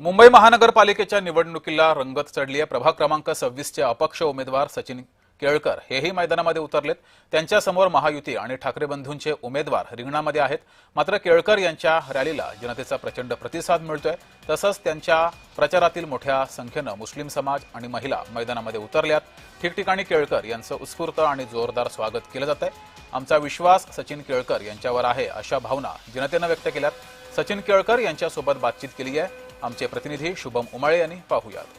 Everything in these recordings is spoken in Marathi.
मुंबई महानगरपालिकेच्या निवडणुकीला रंगत चढली आहे प्रभाग क्रमांक सव्वीसचे अपक्ष उमेदवार सचिन केळकर हेही मैदानामध्ये उतरलेत. त्यांच्यासमोर महायुती आणि ठाकरे बंधूंचे उमेदवार रिंगणामध्ये आहेत. मात्र केळकर यांच्या रॅलीला जनतेचा प्रचंड प्रतिसाद मिळतोय. तसंच त्यांच्या प्रचारातील मोठ्या संख्येनं मुस्लिम समाज आणि महिला मैदानामध्ये उतरल्यात. ठिकठिकाणी केळकर यांचं उत्स्फूर्त आणि जोरदार स्वागत केलं जात आहे आमचा विश्वास सचिन केळकर यांच्यावर आहे अशा भावना जनतेनं व्यक्त केल्यात. सचिन केळकर यांच्यासोबत बातचीत केली आहे आमचे प्रतिनिधी शुभम उमाळे यांनी पाहूयात.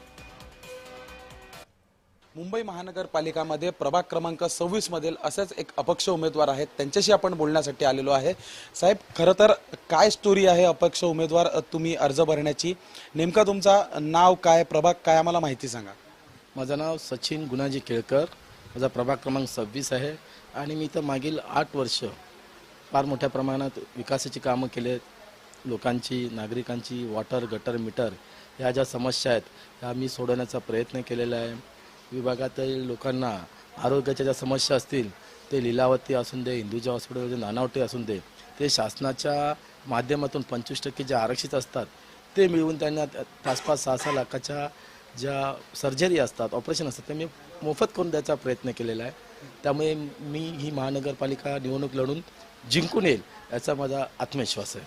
मुंबई महानगरपालिकामध्ये प्रभाग क्रमांक सव्वीस मधील असेच एक अपक्ष उमेदवार आहेत त्यांच्याशी आपण बोलण्यासाठी आलेलो आहे. साहेब खरं तर काय स्टोरी आहे अपक्ष उमेदवार तुम्ही अर्ज भरण्याची? नेमका तुमचा नाव काय प्रभाग काय आम्हाला माहिती सांगा. माझं नाव सचिन गुणाजी केळकर माझा प्रभाग क्रमांक सव्वीस आहे आणि मी इथं मागील आठ वर्ष फार मोठ्या प्रमाणात विकासाची कामं केली आहेत लोकांची नागरिकांची वॉटर गटर मीटर ह्या ज्या समस्या आहेत ह्या मी सोडवण्याचा प्रयत्न केलेला आहे. विभागातील लोकांना आरोग्याच्या ज्या समस्या असतील ते लिलावती असून दे हिंदूच्या हॉस्पिटल नानावटी असून दे ते शासनाच्या माध्यमातून पंचवीस टक्के जे आरक्षित असतात ते मिळवून त्यांना पाच पाच सहा सहा लाखाच्या ज्या सर्जरी असतात ऑपरेशन असतात ते मी मोफत करून द्यायचा प्रयत्न केलेला आहे. त्यामुळे मी ही महानगरपालिका निवडणूक लढून जिंकून येईल याचा माझा आत्मविश्वास आहे.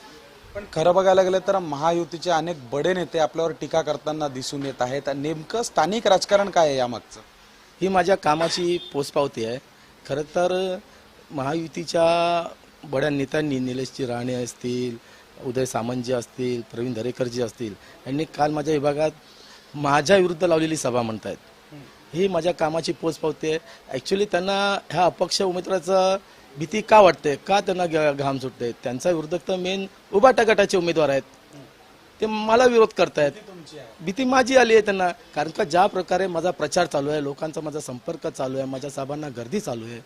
पण खरं बघायला गेलं तर महायुतीचे अनेक बडे नेते आपल्यावर टीका करताना दिसून येत आहेत. नेमकं स्थानिक राजकारण काय आहे यामागचं? ही माझ्या कामाची पोचपावती आहे. खरं तर महायुतीच्या बड्या नेत्यांनी निलेशजी राणे असतील उदय सामंतजी असतील प्रवीण दरेकरजी असतील यांनी काल माझ्या विभागात माझ्या विरुद्ध लावलेली सभा म्हणतायत. ही. माझ्या कामाची पोचपावती आहे. ॲक्च्युली त्यांना ह्या अपक्ष उमेदवाराचं भीती का वाटते? का त्यांना घाम सुटते? त्यांचा विरोधक तर मेन उबाटा गटाचे उमेदवार आहेत. ते मला विरोध करतायत. भीती माझी आली आहे त्यांना. कारण का ज्या प्रकारे माझा प्रचार चालू आहे लोकांचा माझा संपर्क चालू आहे माझ्या साहेबांना गर्दी चालू आहे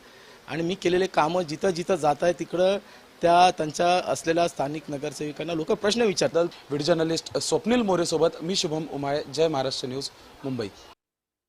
आणि मी केलेले कामं जिथं जिथं जात आहे तिकडं त्या त्यांच्या असलेल्या स्थानिक नगरसेविकांना लोक प्रश्न विचारतात. व्हिडिओ जर्नलिस्ट स्वप्नील मोरे सोबत मी शुभम उमाळे जय महाराष्ट्र न्यूज मुंबई.